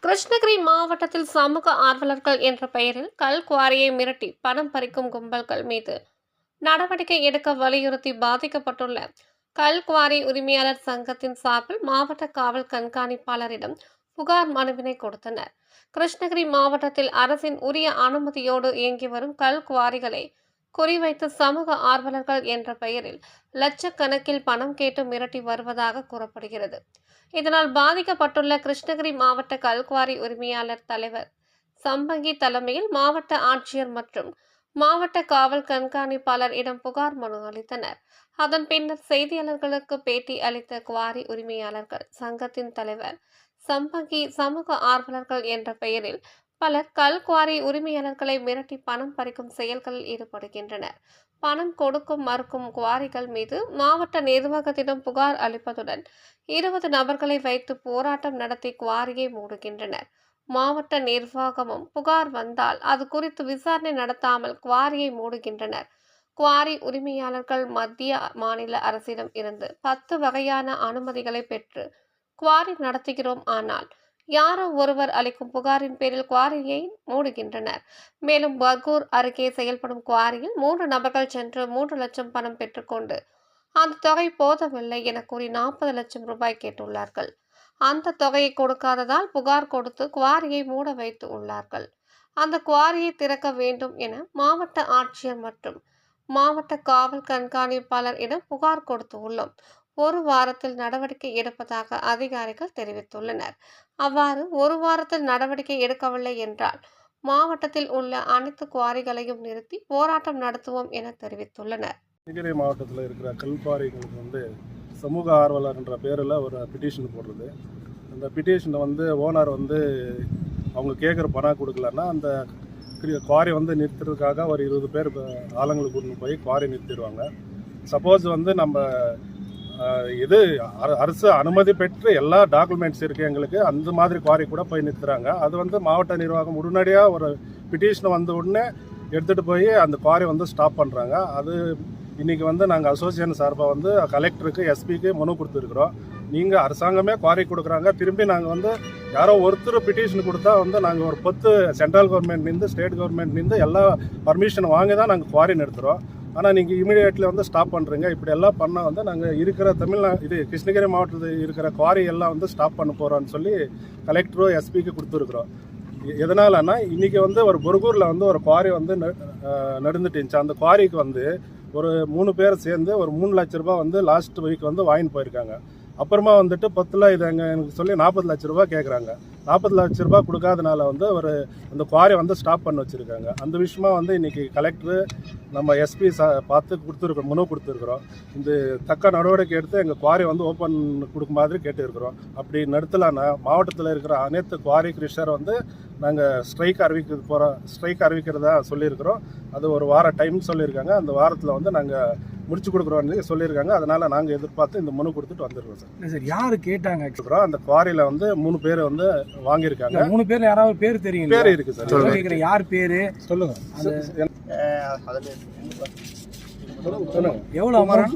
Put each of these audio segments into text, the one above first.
கிருஷ்ணகிரி மாவட்டத்தில் சமூக ஆர்வலர்கள் என்ற பெயரில் கல் குவாரியை மிரட்டி பணம் பறிக்கும் கும்பல்கள் மீது நடவடிக்கை எடுக்க வலியுறுத்தி பாதிக்கப்பட்டுள்ள கல் குவாரி உரிமையாளர் சங்கத்தின் சார்பில் மாவட்ட காவல் கண்காணிப்பாளரிடம் புகார் மனுவினை கொடுத்தனர். கிருஷ்ணகிரி மாவட்டத்தில் அரசின் உரிய அனுமதியோடு இயங்கி வரும் கல் குவாரிகளை குறிவைத்து சமூக ஆர்வலர்கள் என்ற பெயரில் லட்சக்கணக்கில் பணம் கேட்டு மிரட்டி வருவதாக கூறப்படுகிறது. இதனால் பாதிக்கப்பட்டுள்ள கிருஷ்ணகிரி மாவட்ட கல்குவாரி உரிமையாளர் தலைவர் சம்பங்கி தலைமையில் மாவட்ட ஆட்சியர் மற்றும் மாவட்ட காவல் கண்காணிப்பாளர் இடம் புகார் மனு அளித்தனர். அதன் பின்னர் செய்தியாளர்களுக்கு பேட்டி அளித்த குவாரி உரிமையாளர்கள் சங்கத்தின் தலைவர் சம்பங்கி சமூக ஆர்வலர்கள் என்ற பெயரில் பலர் கல் குவாரி உரிமையாளர்களை மிரட்டி பணம் பறிக்கும் செயல்களில் ஈடுபடுகின்றனர். பணம் கொடுக்கும் மறுக்கும் குவாரிகள் மீது மாவட்ட நிர்வாகத்திடம் புகார் அளிப்பதுடன் இருபது நபர்களை வைத்து போராட்டம் நடத்தி குவாரியை மூடுகின்றனர். மாவட்ட நிர்வாகமும் புகார் வந்தால் அது குறித்து விசாரணை நடத்தாமல் குவாரியை மூடுகின்றனர். குவாரி உரிமையாளர்கள் மத்திய மாநில அரசிடம் இருந்து பத்து வகையான அனுமதிகளை பெற்று குவாரி நடத்துகிறோம் ஆனால் யாரோ ஒருவர் அளிக்கும் புகாரின் பேரில் குவாரியை மூடுகின்றனர். மேலும் பகூர் அருகே செயல்படும் குவாரியில் மூன்று நபர்கள் சென்று மூன்று லட்சம் பணம் பெற்றுக்கொண்டு அந்த தொகை போதவில்லை என கூறி நாற்பது லட்சம் ரூபாய் கேட்டுள்ளார்கள். அந்த தொகையை கொடுக்காததால் புகார் கொடுத்து குவாரியை மூட வைத்து உள்ளார்கள். அந்த குவாரியை திறக்க வேண்டும் என மாவட்ட ஆட்சியர் மற்றும் மாவட்ட காவல் கண்காணிப்பாளர் இடம் புகார் கொடுத்து உள்ளோம். ஒரு வாரத்தில் நடவடிக்கை எடுப்பதாக அதிகாரிகள் தெரிவித்துள்ளனர். அவ்வாறு ஒரு வாரத்தில் நடவடிக்கை எடுக்கவில்லை என்றால் மாவட்டத்தில் உள்ள அனைத்து குவாரிகளையும் நிறுத்தி போராட்டம் நடத்துவோம் என தெரிவித்துள்ளனர். நீலகிரி மாவட்டத்தில் இருக்கிற கல்பாறைகளுக்கு வந்து சமூக ஆர்வலர் என்ற பேரில் ஒரு பிட்டிஷன் போடுறது. அந்த பிட்டிஷனை வந்து ஓனர் வந்து அவங்க கேட்குற பணம் கொடுக்கலன்னா அந்த குவாரி வந்து நிறுத்துறதுக்காக ஒரு இருபது பேர் இப்ப ஆளுங்களை கூட்டின்னு போய் குவாரி நிறுத்திடுவாங்க. சப்போஸ் வந்து நம்ம இது அர- அரசு அனுமதி பெற்று எல்லா டாக்குமெண்ட்ஸ் இருக்குது எங்களுக்கு. அந்த மாதிரி குவாரி கூட போய் நிறுத்துறாங்க. அது வந்து மாவட்ட நிர்வாகம் உடனடியாக ஒரு பிட்டிஷன் வந்த உடனே எடுத்துகிட்டு போய் அந்த குவாரி வந்து ஸ்டாப் பண்ணுறாங்க அது இன்னைக்கு வந்து நாங்கள் அசோசியேஷன் சார்பாக வந்து கலெக்டருக்கு எஸ்பிக்கு மனு கொடுத்துருக்குறோம். நீங்கள் அரசாங்கமே குவாரி கொடுக்குறாங்க. திரும்பி நாங்கள் வந்து யாரோ ஒருத்தர் பிட்டிஷன் கொடுத்தா வந்து நாங்கள் ஒரு பத்து சென்ட்ரல் கவர்மெண்ட்லேருந்து ஸ்டேட் கவர்மெண்ட்லேருந்து எல்லா பர்மிஷன் வாங்கி தான் நாங்கள் குவாரி நிறுத்துகிறோம் ஆனால் நீங்கள் இமீடியட்லி வந்து ஸ்டாப் பண்ணுறீங்க இப்படி எல்லாம் பண்ணால் வந்து நாங்கள் இருக்கிற தமிழ்நா இது கிருஷ்ணகிரி மாவட்டத்தில் இருக்கிற குவாரி எல்லாம் வந்து ஸ்டாப் பண்ண போகிறோம்னு சொல்லி கலெக்டரோ எஸ்பிக்கு கொடுத்துருக்குறோம். எதனாலன்னா இன்றைக்கி வந்து ஒரு பொருகூரில் வந்து ஒரு குவாரி வந்து ந- நடந்துட்டு இருந்துச்சு அந்த குவாரிக்கு வந்து ஒரு மூணு பேர் சேர்ந்து ஒரு மூணு லட்ச ரூபா வந்து லாஸ்ட் வீக் வந்து வாங்கிட்டு போயிருக்காங்க. அப்புறமா வந்துட்டு பத்தில் இது எங்க எனக்கு சொல்லி நாற்பது லட்ச ரூபா கேட்குறாங்க நாற்பது லட்ச ரூபாய் கொடுக்காதனால வந்து ஒரு அந்த குவாரி வந்து ஸ்டாப் பண்ண வச்சுருக்காங்க. அந்த விஷயமா வந்து இன்றைக்கி கலெக்டர் நம்ம எஸ்பி சா பார்த்து கொடுத்துருக்கோம் மனு கொடுத்துருக்குறோம். இந்த தக்க நடவடிக்கை எடுத்து எங்கள் குவாரி வந்து ஓப்பன் கொடுக்க மாதிரி கேட்டுருக்குறோம். அப்படி நடத்தலான்னா மாவட்டத்தில் இருக்கிற அனைத்து குவாரி கிரிஷர் வந்து நாங்கள் ஸ்ட்ரைக் அறிவிக்க போகிறோம் ஸ்ட்ரைக் அறிவிக்கிறதா சொல்லியிருக்கிறோம். அது ஒரு வார டைம் சொல்லியிருக்காங்க. அந்த வாரத்தில் வந்து நாங்கள் முடிச்சு கொடுக்குறோன்னு சொல்லியிருக்காங்க. அதனால் நாங்கள் எதிர்பார்த்து இந்த மனு கொடுத்துட்டு வந்துருக்கோம் சார். சார் யாரு கேட்டாங்க? கொடுக்குறோம் அந்த குவாரியில் வந்து மூணு பேர் வந்து வாங்கியிருக்காங்க. மூணு பேர்ல யாராவது பேர் தெரியும் பேர் இருக்குது சார். கேக்குறேன் யார் பேரு? சொல்லுங்க. அந்த சொல்லுங்க எவ்வளவு அமௌண்ட்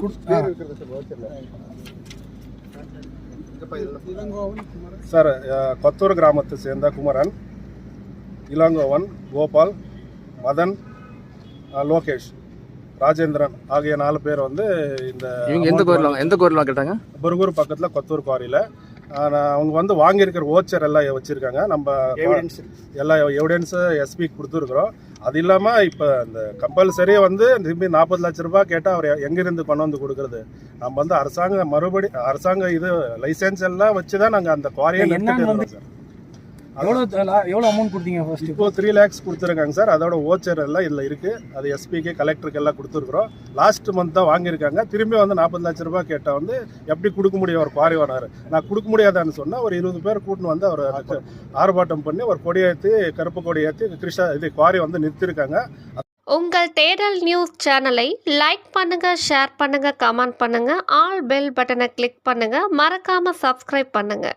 சார் அஹ், கொத்தூர் கிராமத்தை சேர்ந்த குமரன் இளங்கோவன் கோபால் மதன் லோகேஷ். ராஜேந்திரன் ஆகிய நாலு பேர் வந்து இந்த இவங்க எந்த கோரில் எந்த கோரில் கேட்டாங்க? பர்கூர் பக்கத்தில் கொத்தூர் குவாரியில். அவங்க வந்து வாங்கியிருக்கிற ஓச்சர் எல்லாம் வச்சுருக்காங்க. நம்ம எல்லா எவிடன்ஸு எஸ்பி கொடுத்துருக்குறோம். அது இல்லாமல் இப்போ இந்த கம்பல்சரி வந்து திரும்பி நாற்பது லட்ச ரூபாய் கேட்டால் அவர் எங்கேருந்து கொண்டு வந்து கொடுக்குறது? நம்ம வந்து அரசாங்க மறுபடி அரசாங்க இது லைசன்ஸ் எல்லாம் வச்சு தான் நாங்கள் அந்த குவாரியை நிறுத்திட்டு சார் எவ்வளவு அமௌண்ட் கொடுத்தீங்க ஃபர்ஸ்ட் இப்போ த்ரீ லேக்ஸ் கொடுத்துருக்காங்க சார். அதோட ஓச்சர் எல்லாம் இதில் இருக்குது அது எஸ்பிக்கு கலெக்டருக்கு எல்லாம் கொடுத்துருக்குறோம். லாஸ்ட் மந்த் தான் வாங்கியிருக்காங்க. திரும்பி வந்து நாற்பது லட்ச ரூபாய் கேட்டால் வந்து எப்படி கொடுக்க முடியும்? ஒரு குவாரி ஓனர் நான் கொடுக்க முடியாதான்னு சொன்னால் ஒரு இருபது பேர் கூட்டின்னு வந்து அவர் ஆர்ப்பாட்டம் பண்ணி ஒரு கொடி ஏற்றி கருப்பு கொடி ஏற்றி கிருஷ்ணா இது குவாரி வந்து நிறுத்திருக்காங்க. உங்கள் தேடல் நியூஸ் சேனலை லைக் பண்ணுங்க ஷேர் பண்ணுங்க கமெண்ட் பண்ணுங்க ஆல் பெல் பட்டனை கிளிக் பண்ணுங்க மறக்காம சப்ஸ்கிரைப் பண்ணுங்க.